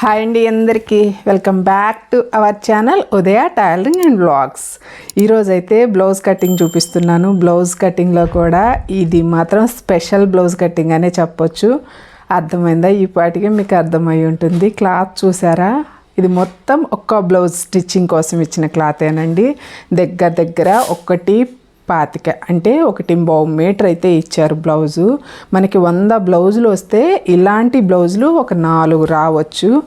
Hi అండి అందరికీ. Welcome back to our channel Udaya tailoring and blogs ఈరోజు అయితే బ్లౌజ్ కటింగ్ చూపిస్తున్నాను. బ్లౌజ్ కటింగ్లో కూడా ఇది మాత్రం స్పెషల్ బ్లౌజ్ కటింగ్ అనే చెప్పొచ్చు. అర్థమైందా? ఈ పాటికి మీకు అర్థమై ఉంటుంది. క్లాత్ చూసారా? ఇది మొత్తం ఒక్క బ్లౌజ్ స్టిచ్చింగ్ కోసం ఇచ్చిన క్లాతేనండి దగ్గర దగ్గర ఒక్కటి పాతిక. అంటే ఒకటి బావు మీటర్ అయితే ఇచ్చారు బ్లౌజు. మనకి వంద బ్లౌజులు వస్తే ఇలాంటి బ్లౌజులు ఒక నాలుగు రావచ్చు.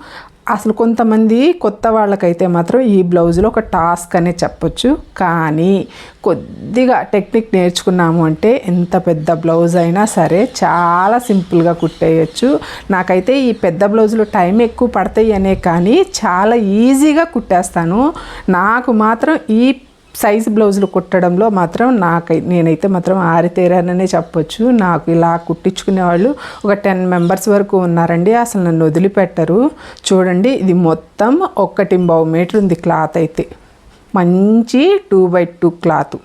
అసలు కొంతమంది కొత్త వాళ్ళకైతే మాత్రం ఈ బ్లౌజులో ఒక టాస్క్ అనే చెప్పొచ్చు. కానీ కొద్దిగా టెక్నిక్ నేర్చుకున్నాము అంటే ఎంత పెద్ద బ్లౌజ్ అయినా సరే చాలా సింపుల్గా కుట్టేయచ్చు. నాకైతే ఈ పెద్ద బ్లౌజులు టైం ఎక్కువ పడతాయి అనే కానీ చాలా ఈజీగా కుట్టేస్తాను. నాకు మాత్రం ఈ సైజ్ బ్లౌజులు కుట్టడంలో మాత్రం నాకై నేనైతే మాత్రం ఆరితేరాననే చెప్పొచ్చు. నాకు ఇలా కుట్టించుకునే వాళ్ళు ఒక టెన్ మెంబర్స్ వరకు ఉన్నారండి. అసలు నన్ను వదిలిపెట్టరు. చూడండి ఇది మొత్తం ఒక్కటి బావు మీటర్ ఉంది క్లాత్ అయితే. మంచి టూ బై టూ క్లాత్.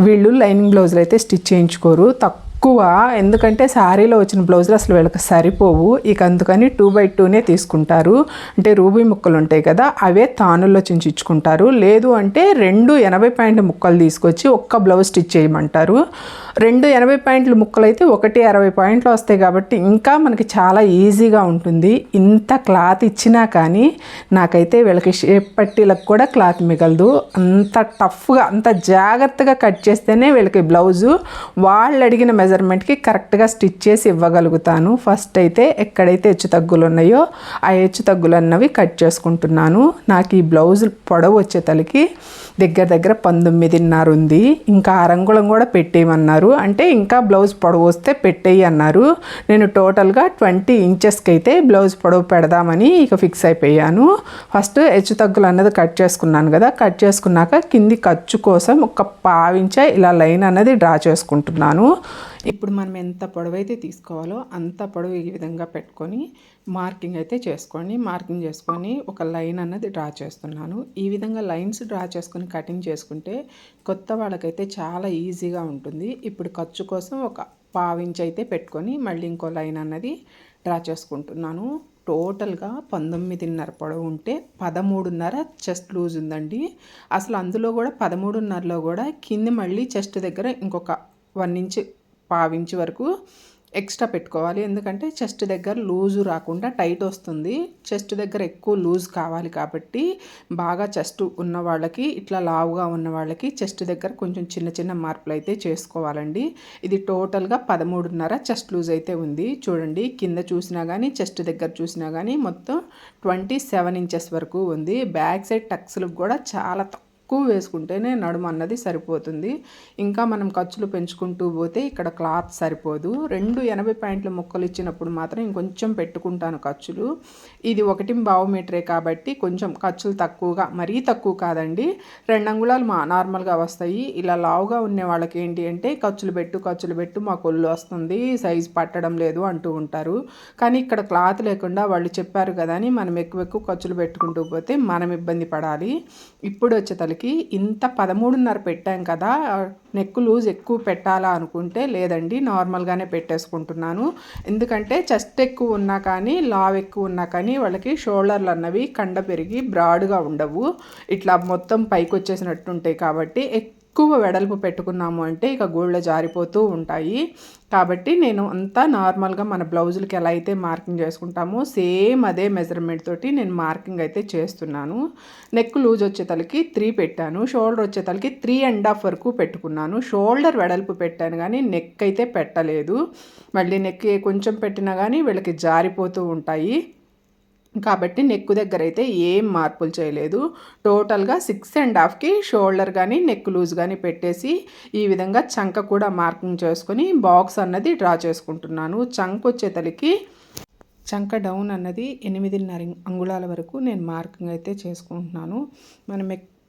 వీళ్ళు లైనింగ్ బ్లౌజులు అయితే స్టిచ్ చేయించుకోరు. తక్కువ ఎక్కువ ఎందుకంటే శారీలో వచ్చిన బ్లౌజులు అసలు వీళ్ళకి సరిపోవు. ఇక అందుకని టూ బై టూనే తీసుకుంటారు. అంటే రూబీ ముక్కలు ఉంటాయి కదా అవే తానుల్లో చించుకుంటారు లేదు అంటే రెండు ఎనభై పాయింట్ ముక్కలు తీసుకొచ్చి ఒక్క బ్లౌజ్ స్టిచ్ చేయమంటారు. రెండు ఎనభై పాయింట్లు ముక్కలు అయితే ఒకటి అరవై పాయింట్లు వస్తాయి కాబట్టి ఇంకా మనకి చాలా ఈజీగా ఉంటుంది. ఇంత క్లాత్ ఇచ్చినా కానీ నాకైతే వీళ్ళకి షేప్ పట్టీలకు కూడా క్లాత్ మిగలదు. అంత టఫ్గా అంత జాగ్రత్తగా కట్ చేస్తేనే వీళ్ళకి బ్లౌజు. వాళ్ళు అడిగిన మెజర్మెంట్కి కరెక్ట్గా స్టిచ్ చేసి ఇవ్వగలుగుతాను. ఫస్ట్ అయితే ఎక్కడైతే హెచ్చు తగ్గులు ఉన్నాయో ఆ హెచ్చు తగ్గులు అన్నవి కట్ చేసుకుంటున్నాను. నాకు ఈ బ్లౌజ్ పొడవు వచ్చే తలకి దగ్గర దగ్గర పంతొమ్మిదిన్నర ఉంది. ఇంకా అరంగుళం కూడా పెట్టేయమన్నారు. అంటే ఇంకా బ్లౌజ్ పొడవు వస్తే పెట్టేయి అన్నారు. నేను టోటల్గా ట్వంటీ ఇంచెస్కి అయితే బ్లౌజ్ పొడవు పెడదామని ఇక ఫిక్స్ అయిపోయాను. ఫస్ట్ హెచ్చు తగ్గులు అన్నది కట్ చేసుకున్నాను కదా కట్ చేసుకున్నాక కింది ఖర్చు కోసం ఒక పావించ ఇలా లైన్ అన్నది డ్రా చేసుకుంటున్నాను. ఇప్పుడు మనం ఎంత పొడవు అయితే తీసుకోవాలో అంత పొడవు ఈ విధంగా పెట్టుకొని మార్కింగ్ అయితే చేసుకోండి మార్కింగ్ చేసుకొని ఒక లైన్ అన్నది డ్రా చేస్తున్నాను. ఈ విధంగా లైన్స్ డ్రా చేసుకొని కటింగ్ చేసుకుంటే కొత్త వాళ్ళకైతే చాలా ఈజీగా ఉంటుంది. ఇప్పుడు ఖర్చు కోసం ఒక పావించి అయితే పెట్టుకొని మళ్ళీ ఇంకో లైన్ అన్నది డ్రా చేసుకుంటున్నాను. టోటల్గా పంతొమ్మిదిన్నర పొడవు ఉంటే పదమూడున్నర చెస్ట్ లూజ్ ఉందండి. అసలు అందులో కూడా పదమూడున్నరలో కూడా కింద మళ్ళీ చెస్ట్ దగ్గర ఇంకొక వన్ ఇంచ్ పావించి వరకు ఎక్స్ట్రా పెట్టుకోవాలి. ఎందుకంటే చెస్ట్ దగ్గర లూజు రాకుండా టైట్ వస్తుంది. చెస్ట్ దగ్గర ఎక్కువ లూజ్ కావాలి కాబట్టి బాగా చెస్ట్ ఉన్న వాళ్ళకి ఇట్లా లావుగా ఉన్న వాళ్ళకి చెస్ట్ దగ్గర కొంచెం చిన్న చిన్న మార్పులు అయితే చేసుకోవాలండి. ఇది టోటల్గా పదమూడున్నర చెస్ట్ లూజ్ అయితే ఉంది. చూడండి కింద చూసినా కానీ చెస్ట్ దగ్గర చూసినా కానీ మొత్తం ట్వంటీ సెవెన్ ఇంచెస్ వరకు ఉంది. బ్యాక్ సైడ్ టక్స్లకు కూడా చాలా తక్కువ ఎక్కువ వేసుకుంటేనే నడుము అన్నది సరిపోతుంది. ఇంకా మనం ఖర్చులు పెంచుకుంటూ పోతే ఇక్కడ క్లాత్ సరిపోదు. రెండు ఎనభై పాయింట్ల ముక్కలు ఇచ్చినప్పుడు మాత్రం ఇంకొంచెం పెట్టుకుంటాను ఖర్చులు. ఇది ఒకటి బావు మీటరే కాబట్టి కొంచెం ఖర్చులు తక్కువగా మరీ తక్కువ కాదండి. రెండు అంగుళాలు మా నార్మల్గా వస్తాయి. ఇలా లావుగా ఉండే వాళ్ళకి ఏంటి అంటే ఖర్చులు పెట్టు ఖర్చులు పెట్టు మా కొల్లు వస్తుంది సైజు పట్టడం లేదు అంటూ ఉంటారు. కానీ ఇక్కడ క్లాత్ లేకుండా వాళ్ళు చెప్పారు కదా అని మనం ఎక్కువ ఎక్కువ ఖర్చులు పెట్టుకుంటూ పోతే మనం ఇబ్బంది పడాలి. ఇప్పుడు వచ్చే తలకి ఇంత పదమూడున్నర పెట్టాం కదా నెక్ లూజ్ ఎక్కువ పెట్టాలా అనుకుంటే లేదండి నార్మల్గానే పెట్టేసుకుంటున్నాను. ఎందుకంటే చెస్ట్ ఎక్కువ ఉన్నా కానీ లావ్ ఎక్కువ ఉన్నా కానీ వాళ్ళకి షోల్డర్లు అన్నవి కండ పెరిగి బ్రాడ్గా ఉండవు. ఇట్లా మొత్తం పైకి వచ్చేసినట్టు ఉంటాయి కాబట్టి ఎక్కువ ఎక్కువ వెడల్పు పెట్టుకున్నాము అంటే ఇక గోళ్ళ జారిపోతూ ఉంటాయి. కాబట్టి నేను అంతా నార్మల్గా మన బ్లౌజులకి ఎలా అయితే మార్కింగ్ చేసుకుంటామో సేమ్ అదే మెజర్మెంట్ తోటి నేను మార్కింగ్ అయితే చేస్తున్నాను. నెక్ లూజ్ వచ్చేతలకి త్రీ పెట్టాను. షోల్డర్ వచ్చేతలకి త్రీ అండ్ హాఫ్ వరకు పెట్టుకున్నాను. షోల్డర్ వెడల్పు పెట్టాను కానీ నెక్ అయితే పెట్టలేదు. మళ్ళీ నెక్ కొంచెం పెట్టినా కానీ వీళ్ళకి జారిపోతూ ఉంటాయి. కాబట్టి నెక్ దగ్గర అయితే ఏం మార్పులు చేయలేదు. టోటల్గా సిక్స్ అండ్ హాఫ్కి షోల్డర్ కానీ నెక్ లూజ్ కానీ పెట్టేసి ఈ విధంగా చంక కూడా మార్కింగ్ చేసుకొని బాక్స్ అన్నది డ్రా చేసుకుంటున్నాను. చంక వచ్చేతలకి చంక డౌన్ అన్నది ఎనిమిదిన్నర అంగుళాల వరకు నేను మార్కింగ్ అయితే చేసుకుంటున్నాను. మనం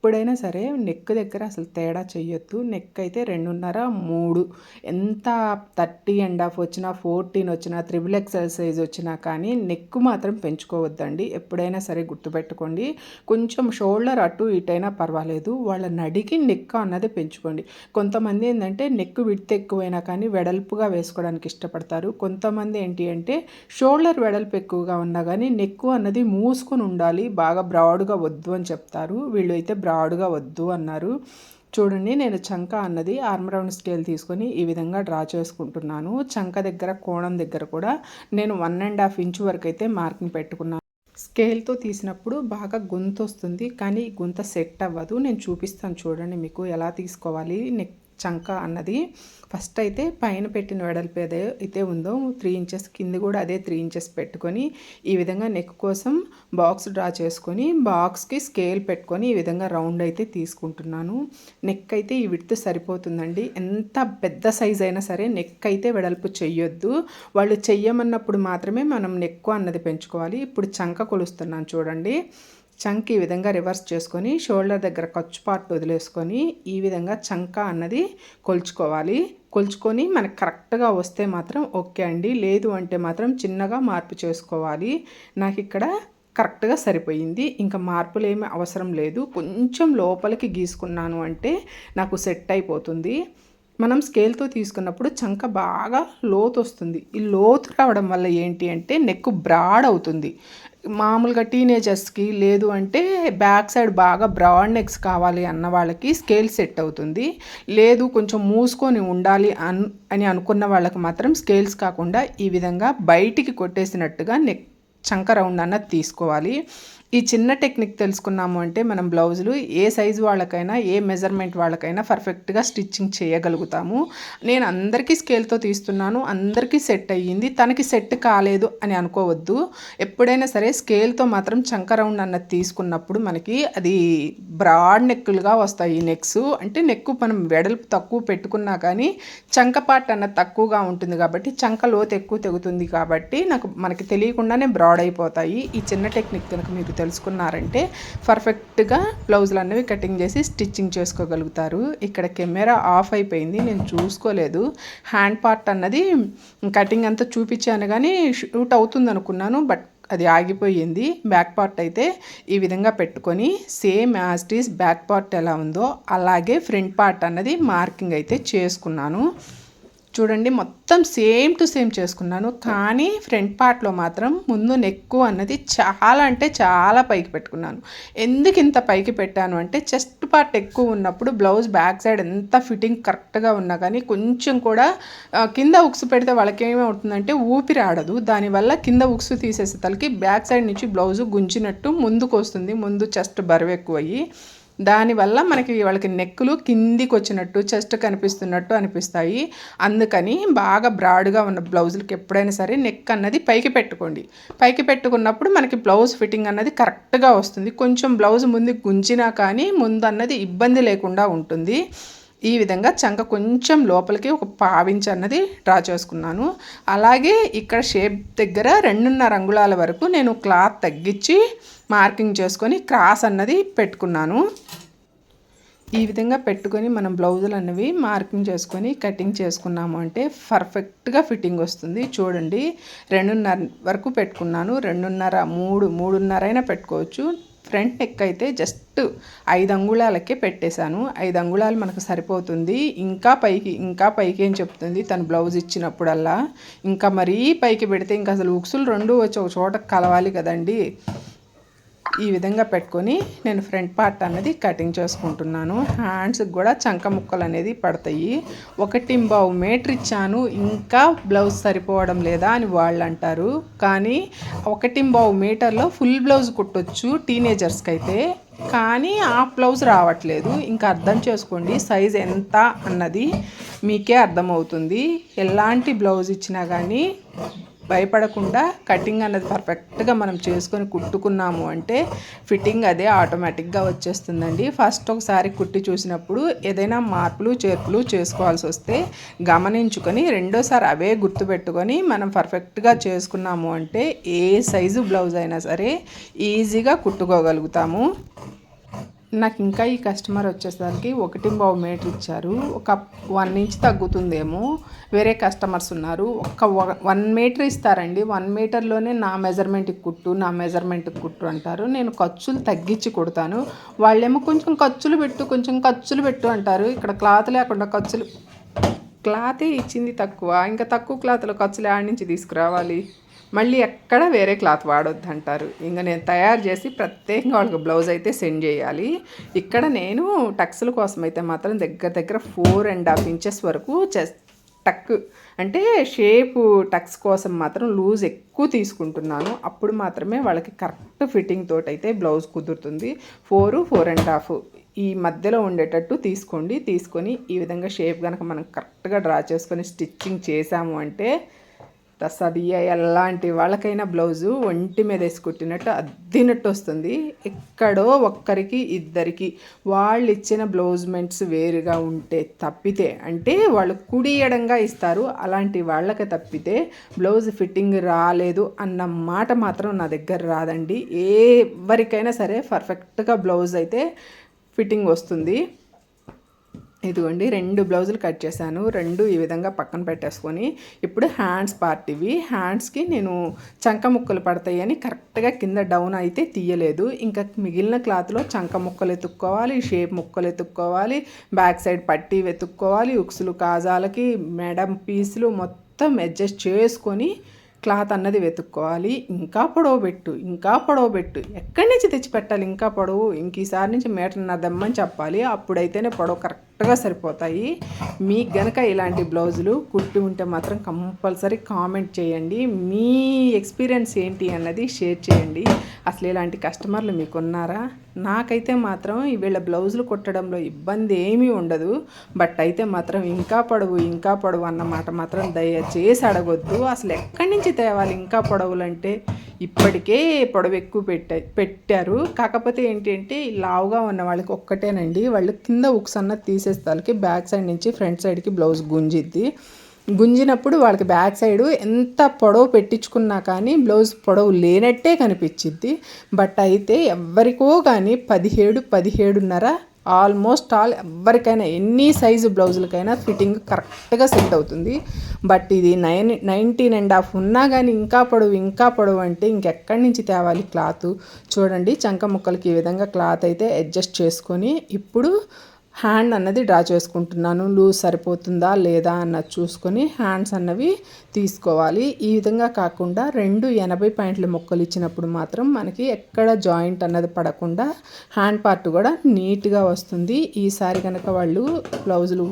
ఎప్పుడైనా సరే నెక్ దగ్గర అసలు తేడా చెయ్యొద్దు. నెక్ అయితే రెండున్నర మూడు. ఎంత థర్టీ అండ్ హాఫ్ వచ్చినా ఫోర్టీన్ వచ్చినా త్రిబుల్ ఎక్సెల్ సైజ్ వచ్చినా కానీ నెక్ మాత్రం పెంచుకోవద్దండి. ఎప్పుడైనా సరే గుర్తుపెట్టుకోండి. కొంచెం షోల్డర్ అటు ఇటైనా పర్వాలేదు. వాళ్ళ నడికి నెక్ అన్నది పెంచుకోండి. కొంతమంది ఏంటంటే నెక్ విడత ఎక్కువైనా కానీ వెడల్పుగా వేసుకోవడానికి ఇష్టపడతారు. కొంతమంది ఏంటి అంటే షోల్డర్ వెడల్పు ఎక్కువగా ఉన్నా కానీ నెక్ అన్నది మూసుకొని ఉండాలి. బాగా బ్రాడ్గా వద్దు అని చెప్తారు. వీళ్ళు అయితే బ్రాడ్గా వద్దు అన్నారు. చూడండి నేను చంక అన్నది ఆర్మ్ రౌండ్ స్కేల్ తీసుకొని ఈ విధంగా డ్రా చేసుకుంటున్నాను. చంక దగ్గర కోణం దగ్గర కూడా నేను వన్ అండ్ హాఫ్ ఇంచ్ వరకు అయితే మార్కింగ్ పెట్టుకున్నాను. స్కేల్తో తీసినప్పుడు బాగా గొంతు వస్తుంది కానీ గొంత సెట్ అవ్వదు. నేను చూపిస్తాను చూడండి మీకు ఎలా తీసుకోవాలి. నెక్ చంక అన్నది. ఫస్ట్ అయితే పైన పెట్టిన వెడల్పు ఏదో అయితే ఉందో త్రీ ఇంచెస్ కింద కూడా అదే త్రీ ఇంచెస్ పెట్టుకొని ఈ విధంగా నెక్ కోసం బాక్స్ డ్రా చేసుకొని బాక్స్కి స్కేల్ పెట్టుకొని ఈ విధంగా రౌండ్ అయితే తీసుకుంటున్నాను. నెక్ అయితే ఈ విడ్త్ సరిపోతుందండి. ఎంత పెద్ద సైజ్ అయినా సరే నెక్ అయితే వెడల్పు చెయ్యొద్దు. వాళ్ళు చెయ్యమన్నప్పుడు మాత్రమే మనం నెక్ అన్నది పెంచుకోవాలి. ఇప్పుడు చంక కొలుస్తున్నాను చూడండి. చంక్ ఈ విధంగా రివర్స్ చేసుకొని షోల్డర్ దగ్గర ఖర్చు పార్ట్ వదిలేసుకొని ఈ విధంగా చంక అన్నది కొలుచుకోవాలి. కొలుచుకొని మనకు కరెక్ట్గా వస్తే మాత్రం ఓకే అండి. లేదు అంటే మాత్రం చిన్నగా మార్పు చేసుకోవాలి. నాకు ఇక్కడ కరెక్ట్గా సరిపోయింది. ఇంకా మార్పులు ఏమీ అవసరం లేదు. కొంచెం లోపలికి గీసుకున్నాను అంటే నాకు సెట్ అయిపోతుంది. మనం స్కేల్తో తీసుకున్నప్పుడు చంక బాగా లోతు వస్తుంది ఈ లోతు రావడం వల్ల ఏంటి అంటే నెక్ బ్రాడ్ అవుతుంది. మామూలుగా టీనేజర్స్కి లేదు అంటే బ్యాక్ సైడ్ బాగా బ్రాడ్ నెక్స్ కావాలి అన్న వాళ్ళకి స్కేల్ సెట్ అవుతుంది. లేదు కొంచెం మూసుకొని ఉండాలి అన్ అని అనుకున్న వాళ్ళకి మాత్రం స్కేల్స్ కాకుండా ఈ విధంగా బయటికి కొట్టేసినట్టుగా నెక్ చంక రౌండ్ అన్నది తీసుకోవాలి. ఈ చిన్న టెక్నిక్ తెలుసుకున్నాము అంటే మనం బ్లౌజులు ఏ సైజు వాళ్ళకైనా ఏ మెజర్మెంట్ వాళ్ళకైనా పర్ఫెక్ట్గా స్టిచ్చింగ్ చేయగలుగుతాము. నేను అందరికీ స్కేల్తో తీస్తున్నాను అందరికీ సెట్ అయ్యింది తనకి సెట్ కాలేదు అని అనుకోవద్దు. ఎప్పుడైనా సరే స్కేల్తో మాత్రం చంక రౌండ్ అన్నది తీసుకున్నప్పుడు మనకి అది బ్రాడ్ నెక్కులుగా వస్తాయి నెక్స్. అంటే నెక్కు మనం వెడల్పు తక్కువ పెట్టుకున్నా కానీ చంక పార్ట్ అన్నది తక్కువగా ఉంటుంది కాబట్టి చంక లోతు ఎక్కువ తెగుతుంది కాబట్టి నాకు మనకి తెలియకుండానే బ్రాడ్ అయిపోతాయి. ఈ చిన్న టెక్నిక్ కనుక మీకు తెలుసుకున్నారంటే పర్ఫెక్ట్గా బ్లౌజులు అనేవి కటింగ్ చేసి స్టిచ్చింగ్ చేసుకోగలుగుతారు. ఇక్కడ కెమెరా ఆఫ్ అయిపోయింది. నేను చూసుకోలేదు. హ్యాండ్ పార్ట్ అన్నది కటింగ్ అంతా చూపించాను కానీ షూట్ అవుతుంది అనుకున్నాను బట్ అది ఆగిపోయింది. బ్యాక్ పార్ట్ అయితే ఈ విధంగా పెట్టుకొని సేమ్ యాజ్ బ్యాక్ పార్ట్ ఎలా ఉందో అలాగే ఫ్రంట్ పార్ట్ అన్నది మార్కింగ్ అయితే చేసుకున్నాను. చూడండి మొత్తం సేమ్ టు సేమ్ చేసుకున్నాను. కానీ ఫ్రంట్ పార్ట్లో మాత్రం ముందు నెక్కు అన్నది చాలా అంటే చాలా పైకి పెట్టుకున్నాను. ఎందుకు ఇంత పైకి పెట్టాను అంటే చెస్ట్ పార్ట్ ఎక్కువ ఉన్నప్పుడు బ్లౌజ్ బ్యాక్ సైడ్ ఎంత ఫిట్టింగ్ కరెక్ట్గా ఉన్నా కానీ కొంచెం కూడా కింద ఉక్స్ పెడితే వాళ్ళకేమవుతుందంటే ఊపిరి ఆడదు. దానివల్ల కింద ఉక్స్ తీసేసే తలకి బ్యాక్ సైడ్ నుంచి బ్లౌజ్ గుంజినట్టు ముందుకు వస్తుంది. ముందు చెస్ట్ బరువు ఎక్కువ అయ్యి దానివల్ల మనకి వాళ్ళకి నెక్కులు కిందికి వచ్చినట్టు చెస్ట్ కనిపిస్తున్నట్టు అనిపిస్తాయి. అందుకని బాగా బ్రాడ్గా ఉన్న బ్లౌజులకి ఎప్పుడైనా సరే నెక్ అన్నది పైకి పెట్టుకోండి. పైకి పెట్టుకున్నప్పుడు మనకి బ్లౌజ్ ఫిట్టింగ్ అన్నది కరెక్ట్గా వస్తుంది. కొంచెం బ్లౌజ్ ముందు గుంజినా కానీ ముందు అన్నది ఇబ్బంది లేకుండా ఉంటుంది. ఈ విధంగా చంక కొంచెం లోపలికి ఒక పావించి అన్నది డ్రా చేసుకున్నాను. అలాగే ఇక్కడ షేప్ దగ్గర రెండున్నర అంగుళాల వరకు నేను క్లాత్ తగ్గించి మార్కింగ్ చేసుకొని క్రాస్ అన్నది పెట్టుకున్నాను. ఈ విధంగా పెట్టుకొని మనం బ్లౌజులు అన్నవి మార్కింగ్ చేసుకొని కటింగ్ చేసుకున్నాము అంటే పర్ఫెక్ట్గా ఫిట్టింగ్ వస్తుంది. చూడండి రెండున్నర వరకు పెట్టుకున్నాను. రెండున్నర మూడు మూడున్నర అయినా పెట్టుకోవచ్చు. ఫ్రంట్ నెక్ అయితే జస్ట్ ఐదు అంగుళాలకే పెట్టేశాను. ఐదు అంగుళాలు మనకు సరిపోతుంది. ఇంకా పైకి ఇంకా పైకి ఏం చెప్తుంది తను బ్లౌజ్ ఇచ్చినప్పుడల్లా. ఇంకా మరీ పైకి పెడితే ఇంకా అసలు ఉక్సులు రెండు వచ్చి ఒక చోట కలవాలి కదండి. ఈ విధంగా పెట్టుకొని నేను ఫ్రంట్ పార్ట్ అనేది కటింగ్ చేసుకుంటున్నాను. హ్యాండ్స్కి కూడా చంక ముక్కలు అనేది పడతాయి. ఒకటి బావు మీటర్ ఇచ్చాను. ఇంకా బ్లౌజ్ సరిపోవడం లేదా అని వాళ్ళు అంటారు. కానీ ఒకటి బావు మీటర్లో ఫుల్ బ్లౌజ్ కుట్టొచ్చు టీనేజర్స్కి అయితే కానీ ఆ బ్లౌజ్ రావట్లేదు. ఇంకా అర్థం చేసుకోండి సైజ్ ఎంత అన్నది మీకే అర్థమవుతుంది. ఎలాంటి బ్లౌజ్ ఇచ్చినా కానీ భయపడకుండా కటింగ్ అన్నది పర్ఫెక్ట్గా మనం చేసుకొని కుట్టుకున్నాము అంటే ఫిట్టింగ్ అదే ఆటోమేటిక్గా వచ్చేస్తుందండి. ఫస్ట్ ఒకసారి కుట్టి చూసినప్పుడు ఏదైనా మార్పులు చేర్పులు చేసుకోవాల్సి వస్తే గమనించుకొని రెండోసారి అవే గుర్తుపెట్టుకొని మనం పర్ఫెక్ట్గా చేసుకున్నాము అంటే ఏ సైజు బ్లౌజ్ అయినా సరే ఈజీగా కుట్టుకోగలుగుతాము. నాకు ఇంకా ఈ కస్టమర్ వచ్చేసరికి ఒకటి బావు మీటర్ ఇచ్చారు. ఒక వన్ ఇంచ్ తగ్గుతుందేమో. వేరే కస్టమర్స్ ఉన్నారు. ఒక వన్ మీటర్ ఇస్తారండి. వన్ మీటర్లోనే నా మెజర్మెంట్కి కుట్టు నా మెజర్మెంట్కి కుట్టు అంటారు. నేను ఖర్చులు తగ్గించి కుడతాను. వాళ్ళేమో కొంచెం ఖర్చులు పెట్టు కొంచెం ఖర్చులు పెట్టు అంటారు. ఇక్కడ క్లాత్ లేకుండా ఖర్చులు క్లాతే ఇచ్చింది తక్కువ. ఇంకా తక్కువ క్లాత్లో ఖర్చులు ఆడి నుంచి తీసుకురావాలి. మళ్ళీ ఎక్కడ వేరే క్లాత్ వాడొద్దు అంటారు ఇంకా నేను తయారు చేసి ప్రత్యేకంగా వాళ్ళకి బ్లౌజ్ అయితే సెండ్ చేయాలి. ఇక్కడ నేను టక్స్ల కోసం అయితే మాత్రం దగ్గర దగ్గర ఫోర్ అండ్ హాఫ్ ఇంచెస్ వరకు చెస్ టక్ అంటే షేపు టక్స్ కోసం మాత్రం లూజ్ ఎక్కువ తీసుకుంటున్నాను. అప్పుడు మాత్రమే వాళ్ళకి కరెక్ట్ ఫిట్టింగ్ తోటి అయితే బ్లౌజ్ కుదురుతుంది. ఫోర్ ఫోర్ అండ్ హాఫ్ ఈ మధ్యలో ఉండేటట్టు తీసుకోండి. తీసుకొని ఈ విధంగా షేప్ కనుక మనం కరెక్ట్గా డ్రా చేసుకొని స్టిచ్చింగ్ చేసాము అంటే తసదియ ఎలాంటి వాళ్ళకైనా బ్లౌజు ఒంటి మీద వేసి కుట్టినట్టు అద్దినట్టు వస్తుంది. ఎక్కడో ఒక్కరికి ఇద్దరికి వాళ్ళు ఇచ్చిన బ్లౌజ్మెంట్స్ వేరుగా ఉంటే తప్పితే అంటే వాళ్ళు కుడియడంగా ఇస్తారు. అలాంటి వాళ్ళకి తప్పితే బ్లౌజ్ ఫిట్టింగ్ రాలేదు అన్న మాట మాత్రం నా దగ్గర రాదండి. ఎవరికైనా సరే పర్ఫెక్ట్గా బ్లౌజ్ అయితే ఫిట్టింగ్ వస్తుంది. ఇదిగోండి రెండు బ్లౌజులు కట్ చేశాను. రెండు ఈ విధంగా పక్కన పెట్టేసుకొని ఇప్పుడు హ్యాండ్స్ పార్ట్ ఇవి. హ్యాండ్స్కి నేను చంక ముక్కలు పడతాయని కరెక్ట్గా కింద డౌన్ అయితే తీయలేదు. ఇంకా మిగిలిన క్లాత్లో చంక ముక్కలు ఎత్తుక్కోవాలి షేప్ ముక్కలు ఎత్తుక్కోవాలి బ్యాక్ సైడ్ పట్టీ వెతుక్కోవాలి ఉక్సులు కాజాలకి మెడం పీసులు మొత్తం అడ్జస్ట్ చేసుకొని క్లాత్ అన్నది వెతుక్కోవాలి. ఇంకా పొడవు పెట్టు ఇంకా పొడవు పెట్టు. ఎక్కడి నుంచి తెచ్చి పెట్టాలి ఇంకా పొడవు? ఇంక ఈసారి నుంచి మీటర్ దమ్మని చెప్పాలి. అప్పుడైతేనే పొడవు కరెక్ట్ కరెక్ట్గా సరిపోతాయి. మీకు గనక ఇలాంటి బ్లౌజులు కుట్టి ఉంటే మాత్రం కంపల్సరీ కామెంట్ చేయండి. మీ ఎక్స్పీరియన్స్ ఏంటి అన్నది షేర్ చేయండి. అసలు ఇలాంటి కస్టమర్లు మీకు ఉన్నారా నాకైతే మాత్రం వీళ్ళ బ్లౌజులు కుట్టడంలో ఇబ్బంది ఏమీ ఉండదు. బట్ అయితే మాత్రం ఇంకా పొడవు ఇంకా పొడవు అన్నమాట మాత్రం దయచేసి అడగొద్దు. అసలు ఎక్కడి నుంచి తేవాలి ఇంకా పొడవులు అంటే ఇప్పటికే పొడవు ఎక్కువ పెట్టా పెట్టారు. కాకపోతే ఏంటి అంటే లావుగా ఉన్న వాళ్ళకి ఒక్కటేనండి. వాళ్ళు కింద ఉక్స్ అన్నది తీసేస్తానికి బ్యాక్ సైడ్ నుంచి ఫ్రంట్ సైడ్కి బ్లౌజ్ గుంజిద్ది. గుంజినప్పుడు వాళ్ళకి బ్యాక్ సైడ్ ఎంత పొడవు పెట్టించుకున్నా కానీ బ్లౌజ్ పొడవు లేనట్టే కనిపించిద్ది. బట్ అయితే ఎవరికో కానీ పదిహేడు పదిహేడున్నర ఆల్మోస్ట్ ఆల్ ఎవరికైనా ఎన్ని సైజు బ్లౌజులకైనా ఫిట్టింగ్ కరెక్ట్గా సెట్ అవుతుంది. బట్ ఇది నైన్ నైన్టీన్ అండ్ హాఫ్ ఉన్నా కానీ ఇంకా పొడవు ఇంకా పొడవు అంటే ఇంకెక్కడి నుంచి తేవాలి క్లాత్ చూడండి చంక ముక్కలకి ఈ విధంగా క్లాత్ అయితే అడ్జస్ట్ చేసుకొని ఇప్పుడు హ్యాండ్ అన్నది డ్రా చేసుకుంటున్నాను. లూజ్ సరిపోతుందా లేదా అన్నది చూసుకొని హ్యాండ్స్ అన్నవి తీసుకోవాలి. ఈ విధంగా కాకుండా రెండు ఎనభై పాయింట్ల మొక్కలు ఇచ్చినప్పుడు మాత్రం మనకి ఎక్కడ జాయింట్ అన్నది పడకుండా హ్యాండ్ పార్ట్ కూడా నీట్గా వస్తుంది. ఈసారి కనుక వాళ్ళు బ్లౌజులు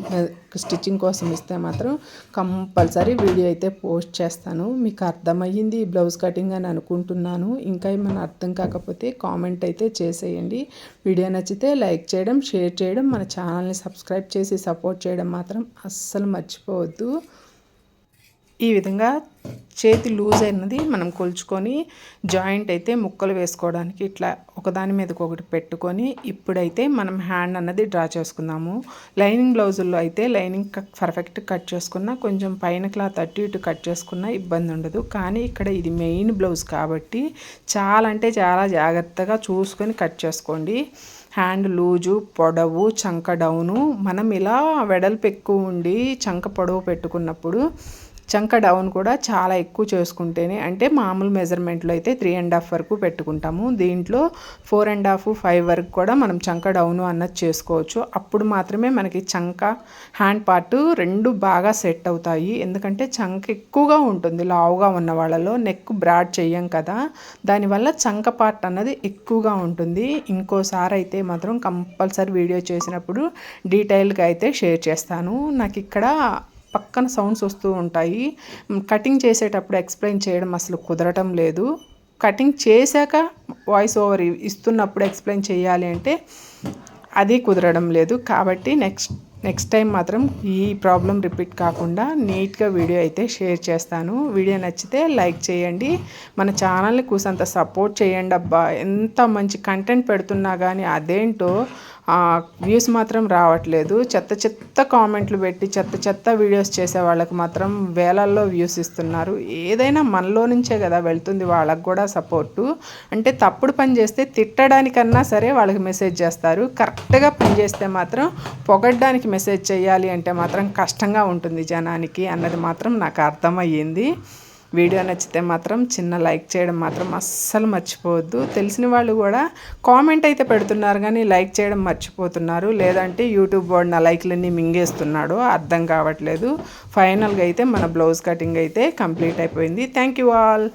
స్టిచ్చింగ్ కోసం ఇస్తే మాత్రం కంపల్సరీ వీడియో అయితే పోస్ట్ చేస్తాను. మీకు అర్థమయ్యింది బ్లౌజ్ కటింగ్ అని అనుకుంటున్నాను. ఇంకా ఏమైనా అర్థం కాకపోతే కామెంట్ అయితే చేసేయండి. వీడియో నచ్చితే లైక్ చేయడం షేర్ చేయడం మన ఛానల్ని సబ్స్క్రైబ్ చేసి సపోర్ట్ చేయడం మాత్రం అస్సలు మర్చిపోవద్దు. ఈ విధంగా చేతి లూజ్ అయినది మనం కొలుచుకొని జాయింట్ అయితే ముక్కలు వేసుకోవడానికి ఇట్లా ఒకదాని మీదకి ఒకటి పెట్టుకొని ఇప్పుడైతే మనం హ్యాండ్ అన్నది డ్రా చేసుకుందాము. లైనింగ్ బ్లౌజుల్లో అయితే లైనింగ్ పర్ఫెక్ట్ కట్ చేసుకున్నా కొంచెం పైన క్లాత్ అటు ఇటు కట్ చేసుకున్న ఇబ్బంది ఉండదు. కానీ ఇక్కడ ఇది మెయిన్ బ్లౌజ్ కాబట్టి చాలా అంటే చాలా జాగ్రత్తగా చూసుకొని కట్ చేసుకోండి. హ్యాండ్ లూజు పొడవు చంక డౌను. మనం ఇలా వెడల్పు ఎక్కువ ఉండి చంక పొడవు పెట్టుకున్నప్పుడు చంక డౌన్ కూడా చాలా ఎక్కువ చేసుకుంటేనే అంటే మామూలు మెజర్మెంట్లో అయితే త్రీ అండ్ హాఫ్ వరకు పెట్టుకుంటాము. దీంట్లో ఫోర్ అండ్ హాఫ్ ఫైవ్ వరకు కూడా మనం చంక డౌన్ అన్నది చేసుకోవచ్చు. అప్పుడు మాత్రమే మనకి చంక హ్యాండ్ పార్ట్ రెండు బాగా సెట్ అవుతాయి. ఎందుకంటే చంక ఎక్కువగా ఉంటుంది లావుగా ఉన్న వాళ్ళలో. నెక్ బ్రాడ్ చెయ్యం కదా. దానివల్ల చంక పార్ట్ అన్నది ఎక్కువగా ఉంటుంది. ఇంకోసారి అయితే మాత్రం కంపల్సరీ వీడియో చేసినప్పుడు డీటెయిల్గా అయితే షేర్ చేస్తాను. నాకు ఇక్కడ పక్కన సౌండ్స్ వస్తూ ఉంటాయి. కటింగ్ చేసేటప్పుడు ఎక్స్ప్లెయిన్ చేయడం అసలు కుదరటం లేదు. కటింగ్ చేశాక వాయిస్ ఓవర్ ఇస్తున్నప్పుడు ఎక్స్ప్లెయిన్ చేయాలి అంటే అది కుదరడం లేదు. కాబట్టి నెక్స్ట్ నెక్స్ట్ టైం మాత్రం ఈ ప్రాబ్లం రిపీట్ కాకుండా నీట్గా వీడియో అయితే షేర్ చేస్తాను. వీడియో నచ్చితే లైక్ చేయండి. మన ఛానల్ని కూసంత సపోర్ట్ చేయండి అబ్బా. ఎంత మంచి కంటెంట్ పెడుతున్నా కానీ అదేంటో వ్యూస్ మాత్రం రావట్లేదు. చెత్త చెత్త కామెంట్లు పెట్టి చెత్త చెత్త వీడియోస్ చేసే వాళ్ళకి మాత్రం వేలల్లో వ్యూస్ ఇస్తున్నారు. ఏదైనా మనలో నుంచే కదా వెళ్తుంది వాళ్ళకు కూడా సపోర్టు. అంటే తప్పుడు పని చేస్తే తిట్టడానికన్నా సరే వాళ్ళకి మెసేజ్ చేస్తారు. కరెక్ట్గా పని చేస్తే మాత్రం పొగడ్డానికి మెసేజ్ చేయాలి అంటే మాత్రం కష్టంగా ఉంటుంది జనానికి అన్నది మాత్రం నాకు అర్థమయ్యింది. వీడియో నచ్చితే మాత్రం చిన్న లైక్ చేయడం మాత్రం అస్సలు మర్చిపోవద్దు. తెలిసిన వాళ్ళు కూడా కామెంట్ అయితే పెడుతున్నారు కానీ లైక్ చేయడం మర్చిపోతున్నారు. లేదంటే యూట్యూబ్ వాడు నా లైక్లన్నీ మింగేస్తున్నాడు. అర్థం కావట్లేదు. ఫైనల్గా అయితే మన బ్లౌజ్ కటింగ్ అయితే కంప్లీట్ అయిపోయింది. Thank you all